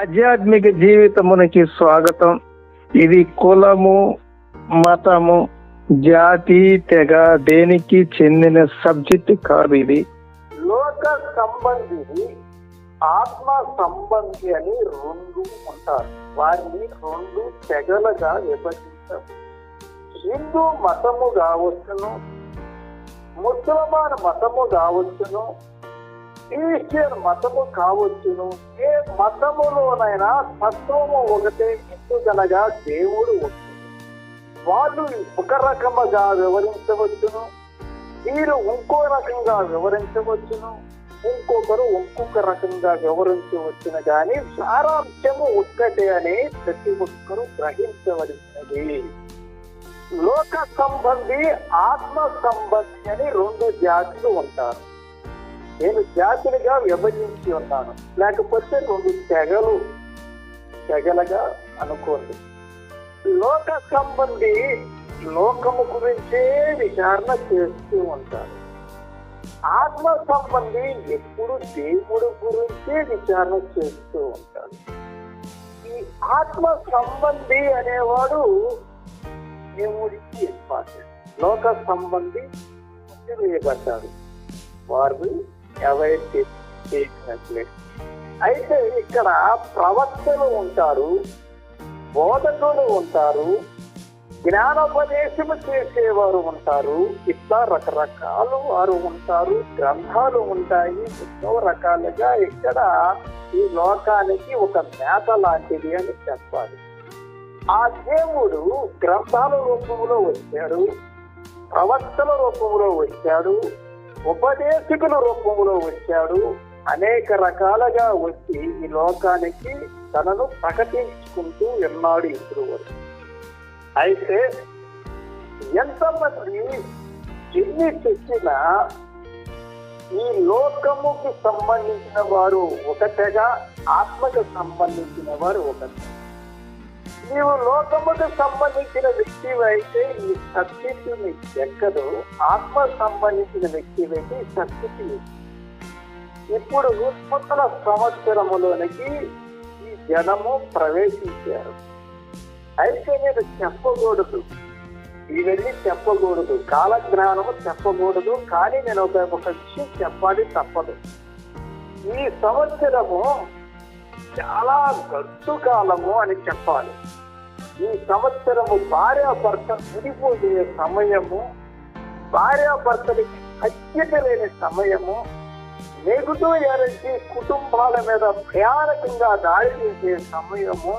ఆధ్యాత్మిక జీవితమునికి స్వాగతం. ఇది కులము మతము జాతి తెగ దేనికి చెందిన సబ్జెక్ట్ కాదు ఇది. లోక సంబంధి ఆత్మ సంబంధి అని రెండు ఉంటారు. వారిని రెండు తెగలుగా విభజించారు హిందూ మతము కావచ్చును ముసల్మాన్ మతము కావచ్చును క్రిస్టియన్ మతము కావచ్చును? ఏ మతములోనైనా తత్వము ఒకటే ఎందుకనగా దేవుడు వాళ్ళు ఒక రకముగా వివరించవచ్చును. మీరు ఇంకో రకంగా వివరించవచ్చును. ఇంకొకరు ఇంకొక రకంగా వివరించవచ్చును కానీ సారాంశము ఒక్కటే అని ప్రతి ఒక్కరు గ్రహించవలసినది. లోక సంబంధి ఆత్మ సంబంధి అని రెండు జాతులు ఉంటారు. నేను జాతులుగా విభజించి ఉన్నాను. లేకపోతే రెండు తెగలు తెగలగా అనుకోండి లోక సంబంధి లోకము గురించే విచారణ చేస్తూ ఉంటారు. ఆత్మ సంబంధి ఎప్పుడు దేవుడు గురించే విచారణ చేస్తూ ఉంటాడు. ఈ ఆత్మ సంబంధి అనేవాడు దేవుడికి ఇంపార్టెంట్ లోక సంబంధి వేయబడ్డాడు. వారు అవాయిడ్ చేసినట్లే. అయితే ఇక్కడ ప్రవక్తలు ఉంటారు బోధకులు ఉంటారు జ్ఞానోపదేశము చేసేవారు ఉంటారు ఇట్లా రకరకాలు వారు ఉంటారు గ్రంథాలు ఉంటాయి ఎన్నో రకాలుగా ఇక్కడ ఈ లోకానికి ఒక మేత లాంటిది అని చెప్పాలి. ఆ దేవుడు గ్రంథాల రూపంలో వచ్చాడు ప్రవక్తల రూపంలో వచ్చాడు ఉపదేశకుల రూపంలో వచ్చాడు. అనేక రకాలుగా వచ్చి ఈ లోకానికి తనను ప్రకటించుకుంటూ ఉన్నాడు ఇప్పుడు వరకు అయితే ఎంతమంది ఎన్ని చెప్పినా ఈ లోకముకి సంబంధించిన వారు ఒకటగా ఆత్మకు సంబంధించిన వారు ఒకటే. నీవు లోకముకు సంబంధించిన వ్యక్తి అయితే ఈ సత్యతి నీకు ఎక్కదు. ఆత్మ సంబంధించిన వ్యక్తి అయితే ఈ సత్యతి ఇప్పుడు నూతన సంవత్సరములోనికి ఈ జనము ప్రవేశించారు. అయితే మీరు చెప్పకూడదు. ఇవన్నీ చెప్పకూడదు. కాలజ్ఞానము చెప్పకూడదు. కానీ నేను ఒక ఒక విషయం చెప్పాలి తప్పదు. ఈ సంవత్సరము చాలా గట్టు కాలము అని చెప్పాలి. ఈ సంవత్సరము భార్యాభర్త విడిపోయే సమయము భార్యాభర్తలకి ఐక్యత లేని సమయము నెగుతూ ఎరచి కుటుంబాల మీద భయానకంగా దాడి చేసే సమయము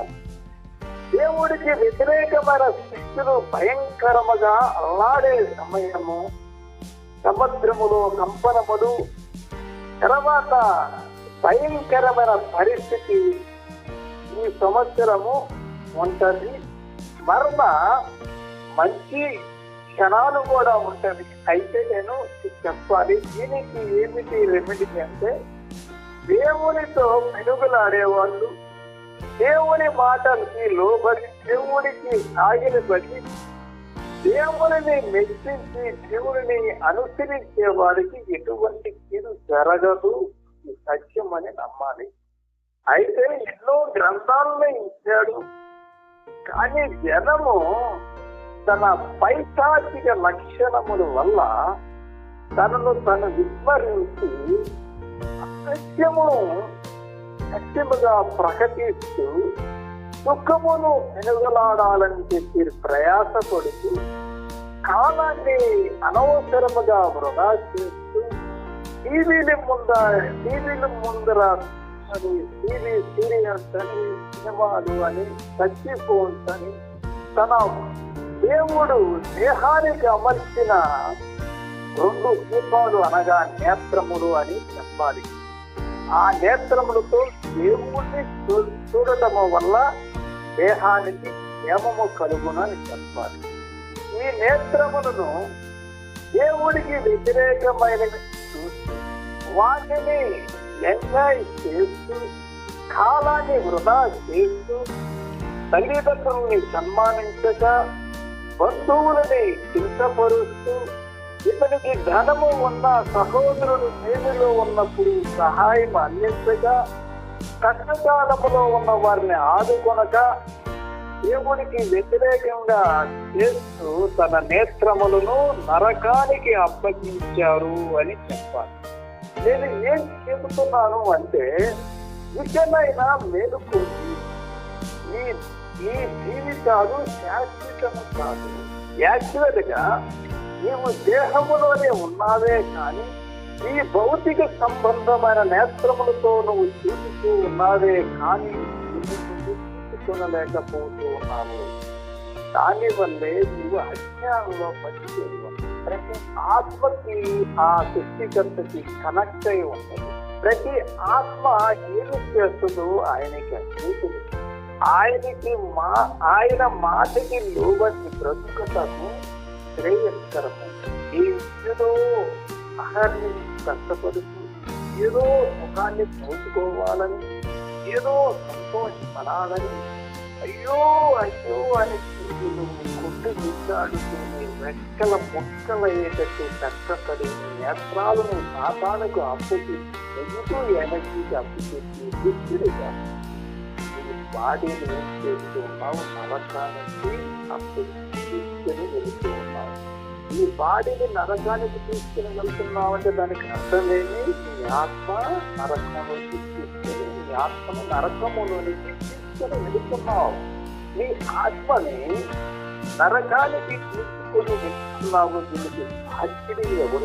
దేవుడికి వ్యతిరేకమైన స్థితిలో భయంకరముగా అల్లాడే సమయము సముద్రములో కంపనములు తర్వాత భయంకరమైన పరిస్థితి ఈ సంవత్సరము ఉంటుంది. మరణ మంచి క్షణాలు కూడా ఉంటుంది. అయితే నేను చెప్పాలి దీనికి ఏమిటి రెమెడీ అంటే దేవునితో మెనుగులాడేవాళ్ళు దేవుని మాటలకి లోబడి దేవుడికి బట్టి దేవుడిని మెచ్చించి దేవుడిని అనుసరించే వారికి ఎటువంటి కీడు జరగదు. ఇది సత్యం అని నమ్మాలి. అయితే ఎన్నో గ్రంథాలను ఇచ్చాడు. కానీ జనము తన పైశాచిక లక్షణముల వల్ల తనను తను విస్మరించి అసత్యమును సత్యముగా ప్రకటిస్తూ సుఖమును వెనుగలాడాలని చెప్పి ప్రయాసపడుతూ కాలాన్ని అనవసరముగా వృధా చేస్తూ టీవీల ముందర టీవీల ముందర అని టీవీ సీరియల్స్ అని సినిమాలు అని టచ్ ఫోన్స్ అని తన దేవుడు దేహానికి అమర్చిన రెండు దీపాలు అనగా నేత్రములు అని చెప్పాలి. ఆ నేత్రములతో దేవుణ్ణి చూడటం వల్ల దేహానికి క్షేమము కలుగునని చెప్పాలి. ఈ నేత్రములను దేవుడికి వ్యతిరేకమైన చూస్తూ వాటిని ఎంజాయ్ చేస్తూ కాలాన్ని వృధా చేస్తూ తల్లిదండ్రుల్ని సన్మానించక బంధువులని చింతపరుస్తూ ఇతనికి ధనము ఉన్న సహోదరుడు మేలులో ఉన్నప్పుడు సహాయం అందించగా కష్టకాలములో ఉన్న వారిని ఆదుకొనక దేవునికి వ్యతిరేకంగా చేస్తూ తన నేత్రములను నరకానికి అప్పగించారు అని చెప్పాలి. నేను ఏం చెబుతున్నాను అంటే ఇకనైనా మేలుకోండి ఈ ఈ జీవితాలు శాశ్వతము కాదు. యాక్చువల్గా నీవు దేహములోనే ఉన్నావే కానీ ఈ భౌతిక సంబంధమైన నేత్రములతో నువ్వు చూపుతూ ఉన్నావే కానీ నిన్ను నువ్వు ఉన్నావు. దాని వల్లే నీవు అజ్ఞానంలో పనిచేయవు ప్రతి ఆత్మకి ఆ సృష్టికర్తకి కనెక్ట్ అయి ఉంటుంది ప్రతి ఆత్మ ఏమి చేస్తుందో ఆయనకి అన్నీ ఆయనకి మా ఆయన మాటకి లోబడి బ్రతుకటము శ్రేయస్కరము. ఈ ఏదో అహర్ని కష్టపడుతూ ఏదో ముఖాన్ని పోసుకోవాలని ఏదో సంతోషపడాలని అయ్యో అయ్యో అని నువ్వు కొట్టు విచాడుతూనే రెక్కల ముక్కలయ్యేటట్టు కష్టపడి నేత్రాలను సాతానికి అప్పుకి ఎందుకు ఎనర్జీకి అప్పుచెప్పి దుస్తుడిగా బాడీని ఏం చేస్తూ ఉన్నావు నరకానికి అప్పు తీసుకుని వెళుతూ ఉన్నావు ఈ బాడీని నరకానికి తీసుకుని వెళ్తున్నావు అంటే దానికి అర్థమేమి? నీ ఆత్మ నరకంలో తీసుకుని నీ ఆత్మను నరకములోనికి తీసుకుని వెళుతున్నావు నీ ఆత్మని నరకానికి తీసుకుని వెళ్తున్నావు దీనికి సాక్షిని ఎవరు